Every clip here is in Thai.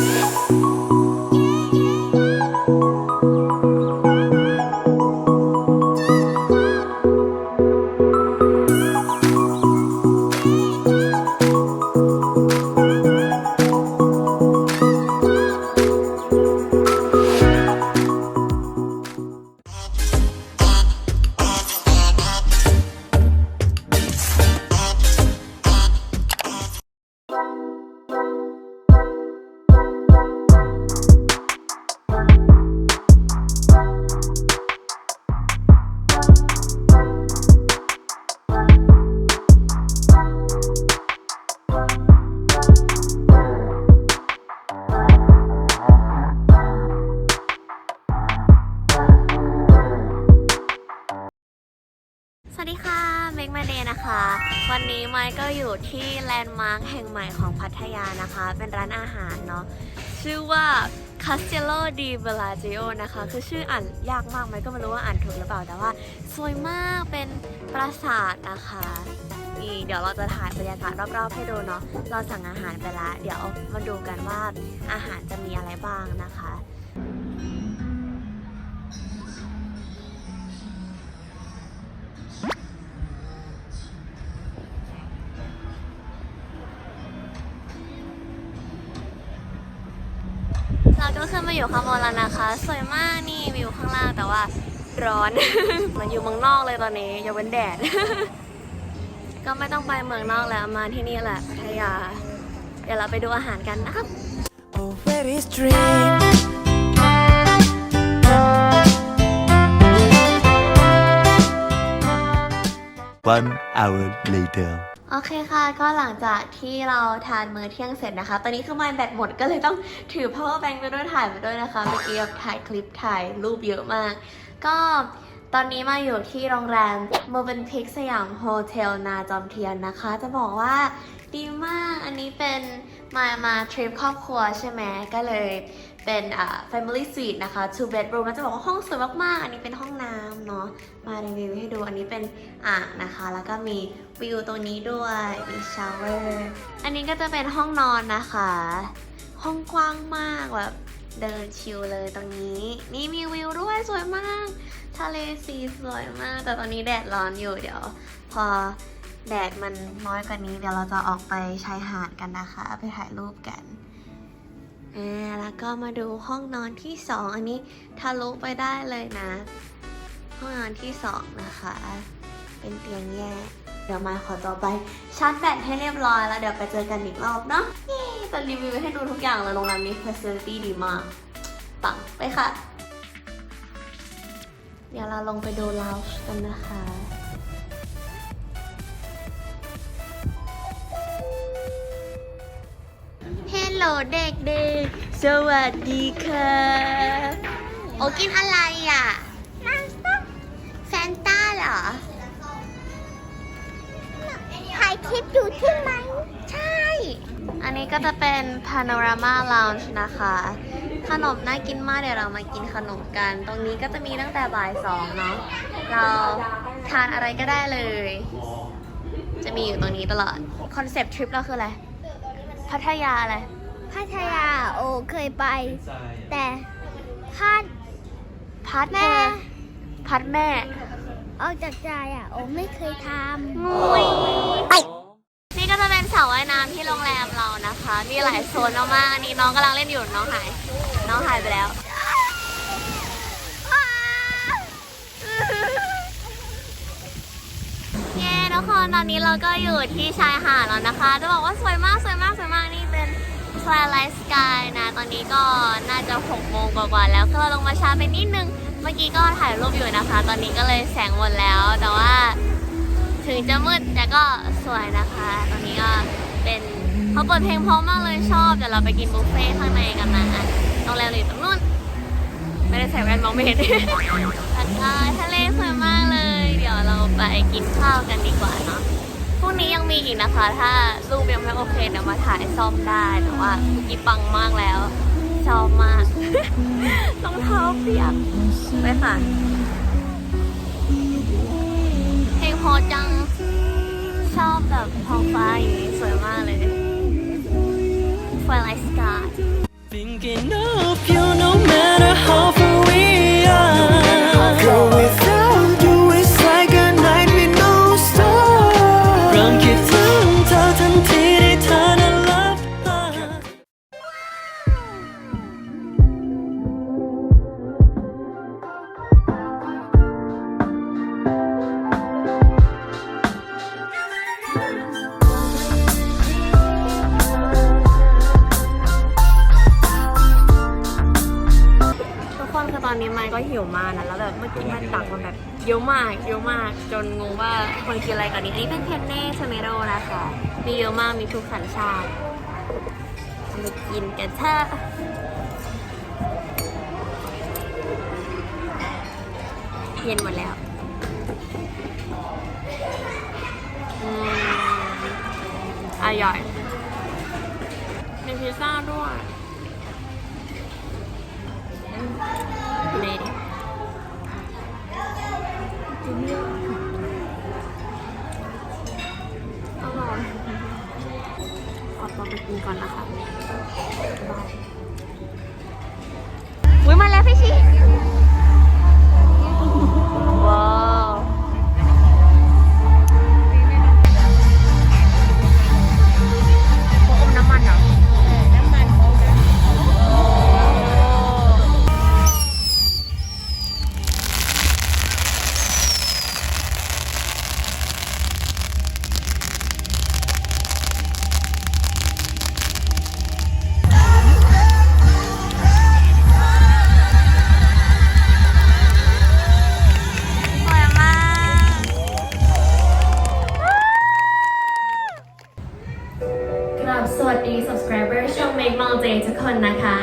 ส นด์มาร์คแห่งใหม่ของพัทยานะคะ เป็นร้านอาหารเนาะชื่อว่า Castello di Bellagio นะคะ คือชื่ออ่านยากมากไหมก็ไม่รู้ว่าอ่านถูกหรือเปล่า แต่ว่าสวยมากเป็นปราสาทนะคะ นี่เดี๋ยวเราจะถ่ายบรรยากาศรอบๆให้ดูเนาะ เราสั่งอาหารไปแล้วเดี๋ยวมาดูกันว่าอาหารจะมีอะไรบ้างนะคะ ก็ขึ้นมาอยู่ข้างบนแล้วนะคะ สวยมากนี่วิวข้างล่างแต่ว่าร้อน เหมือนอยู่เมืองนอกเลยตอนนี้อย่าเว้นแดด ก็ไม่ต้องไปเมืองนอกแล้วมาที่นี่แหละพัทยา เดี๋ยวเราไปดูอาหารกันนะครับ Oh, where is dream? One hour later. โอเคค่ะ ก็หลังจากที่เราทานมื้อเที่ยงเสร็จนะคะ ตอนนี้คือไมค์แบตหมดก็เลยต้องถือ power bank ไปด้วยถ่ายไปด้วยนะคะ เมื่อกี้ถ่ายคลิปถ่ายรูปเยอะมาก ก็ตอนนี้มาอยู่ที่โรงแรม m o v e n p i c สยามโฮเทลนาจอมเทียนนะคะ จะบอกว่าดีมาก อันนี้เป็นมามาทริปครอบครัวใช่ไหมก็เลย เป็นอ่า family suite นะคะ two bedroom แล้วจะบอกว่าห้องสวยมากๆ อันนี้เป็นห้องน้ำเนาะ มารีวิวให้ดู อันนี้เป็นอ่างนะคะ แล้วก็มีวิวตรงนี้ด้วย มีชาวเวอร์ อันนี้ก็จะเป็นห้องนอนนะคะ ห้องกว้างมากแบบเดินชิลเลยตรงนี้ นี่มีวิวด้วยสวยมาก ทะเลสีสวยมาก แต่ตอนนี้แดดร้อนอยู่เดี๋ยว พอแดดมันน้อยกว่านี้เดี๋ยวเราจะออกไปชายหาดกันนะคะ ไปถ่ายรูปกัน อ่าแล้วก็มาดูห้องนอนที่สองอันนี้ทะลุไปได้เลยนะ ห้องนอนที่สองนะคะ เป็นเตียงแยกเดี๋ยวมาขอตัวไปชาร์จแบตให้เรียบร้อยแล้วเดี๋ยวไปเจอกันอีกรอบเนาะเย้จะรีวิวให้ดูทุกอย่างเลยโรงแรมนี้ facility ดีมากปังไปค่ะ เดี๋ยวเราลงไปดูลาวช์กันนะคะ เฮลโหลเด็กๆสวัสดีค่ะโอกินอะไรอะแฟนต้าเหรอ ถ่ายคลิปอยู่ใช่ไหม ใช่ อันนี้ก็จะเป็น Panorama Lounge นะคะ ขนมน่ากินมากเดี๋ยวเรามากินขนมกัน ตรงนี้ก็จะมีตั้งแต่บ่ายสองเนาะ เราทานอะไรก็ได้เลย จะมีอยู่ตรงนี้ตลอด คอนเซปต์ทริปเราคืออะไร พัทยาอะไร พัทยาโอเคยไป แต่พัดพัดแม่ พัดแม่ ออกจากใจอะ โอไม่เคยทงุยนี่ก็จะเป็นสระว่ายน้ำที่โรงแรมเรานะคะ มีหลายโซนมากๆอันนี้น้องกำลังเล่นอยู่น้องหาย น้องหายไปแล้วเย้ทุกคนตอนนี้เราก็อยู่ที่ชายหาดแล้วนะคะ จะบอกว่าสวยมากสวยมากสวยมากนี่ เป็น Twilight Sky นะ ตอนนี้ก็น่าจะ6โมงกว่าๆแล้วก็ลงมาช้าไปนิดนึง เมื่อกี้ก็ถ่ายรูปอยู่นะคะ ตอนนี้ก็เลยแสงหมดแล้ว แต่ว่าถึงจะมืดแต่ก็สวยนะคะ ตอนนี้ก็เป็นเขาเปิดเพลงเพราะมากเลยชอบ เดี๋ยวเราไปกินบุฟเฟ่ต์ข้างในกันนะโรงแรมอยู่ตรงนู้น ไม่ได้ใส่แว่นมองไม่เห็นแล้วก็ทะเลสวยมากเลย เดี๋ยวเราไปกินข้าวกันดีกว่าเนาะ พรุ่งนี้ยังมีอีกนะคะ ถ้ารูปยังไม่โอเคเดี๋ยวมาถ่ายซ่อมได้แต่ว่าเมื่อกี้ปังมากแล้วชอบมากรองเท้าเปียกไปค่ะ เพลงพอจัง ชอบแบบท้องฟ้าอย่างนี้สวยมากเลย Twilight ตอนนี้ไม่ก็หิวมากนะแล้วแบบเมื่อกี้มันตักมันแบบเยอะมากเยอะมาก จนงงว่าคนกินอะไรกันนี้นี่เป็นเพนเน่ชเมโรนะคะมีเยอะมากมีทุกสัญชาติมากินกันเถอะเย็นหมดแล้วอืมอร่อยมีพิซซ่าด้วย อร่อยขอตัวไปกินก่อนนะคะอุ้ยมาแล้วพี่ชี งทุกคนนะคะ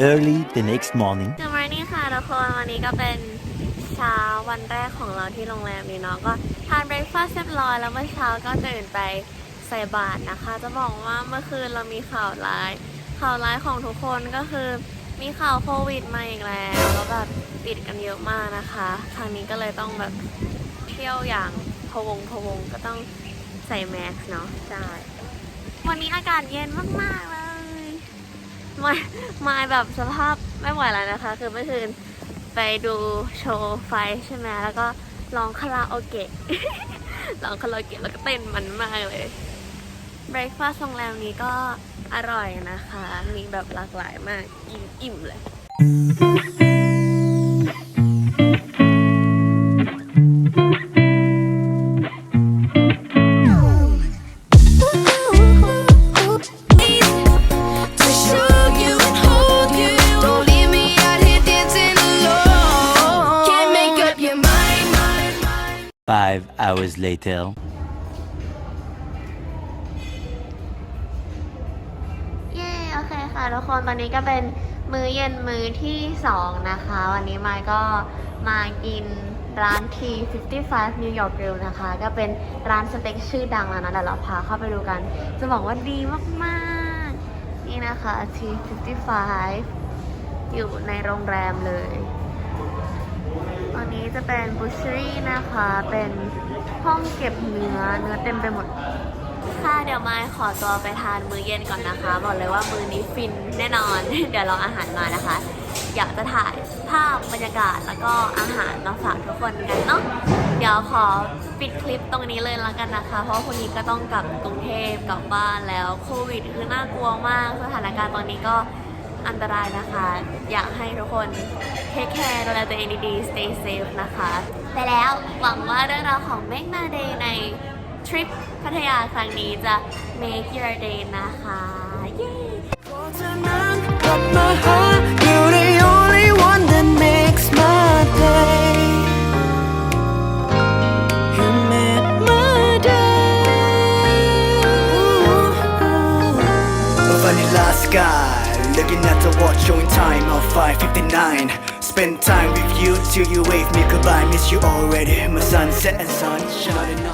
Early the next morning. Good morning ค่ะทุกคนวันนี้ก็เป็นเช้าวันแรกของเราที่โรงแรมนี้เนาะก็ทานเบรคฟาสต์เรียบร้อยแล้วเมื่อเช้าก็ตื่นไปใส่บาตรนะคะ จะบอกว่าเมื่อคืนเรามีข่าวร้าย ข่าวร้ายของทุกคนก็คือมีข่าวโควิดมาอีกแล้วแล้วแบบปิดกันเยอะมากนะคะครั้งนี้ก็เลยต้องแบบเที่ยวอย่างพวงพวงก็ต้องใส่แมสเนาะใช่วันนี้อากาศเย็นมากๆเลย มามาแบบสภาพไม่ไหวแล้วนะคะ คือเมื่อคืนไปดูโชว์ไฟใช่ไหมแล้วก็ร้องคาราโอเกะร้องคาราโอเกะแล้วก็เต้นมันมากเลยเบรคฟาสต์โรงแรมนี้ก็อร่อยนะคะ มีแบบหลากหลายมาก อิ่มอิ่มเลย Five hours later. เย้โอเคค่ะทุกคนตอนนี้ก็เป็นมื้อเย็นมื้อที่2นะคะ วันนี้มายก็มากินร้าน T55 New York Grill นะคะ ก็เป็นร้านสเต็กชื่อดังแล้วนะเดี๋ยวเราพาเข้าไปดูกัน จะบอกว่าดีมากๆ นี่นะคะ T55 อยู่ในโรงแรมเลย นี้จะเป็นบุชรี่นะคะ เป็นห้องเก็บเนื้อ เนื้อเต็มไปหมด ค่ะเดี๋ยวมาขอตัวไปทานมื้อเย็นก่อนนะคะ บอกเลยว่ามื้อนี้ฟินแน่นอน เดี๋ยวรออาหารมานะคะ อยากจะถ่ายภาพบรรยากาศแล้วก็อาหารมาฝากทุกคนกันเนาะ เดี๋ยวขอปิดคลิปตรงนี้เลยแล้วกันนะคะ เพราะคนนี้ก็ต้องกลับกรุงเทพกลับบ้านแล้วโควิดคือน่ากลัวมาก สถานการณ์ตอนนี้ก็ อันตรายนะคะ อยากให้ทุกคนเทคแคร์ดูแลตัวเองดีๆ stay safe นะคะ ไปแล้วหวังว่าเรื่องราวของ Make My Day ในทริปพัทยาครั้งนี้จะ make your day นะคะ เย้ watch showing time of 5:59. Spend time with you till you wave me goodbye. Miss you already. My sunset and sunshine.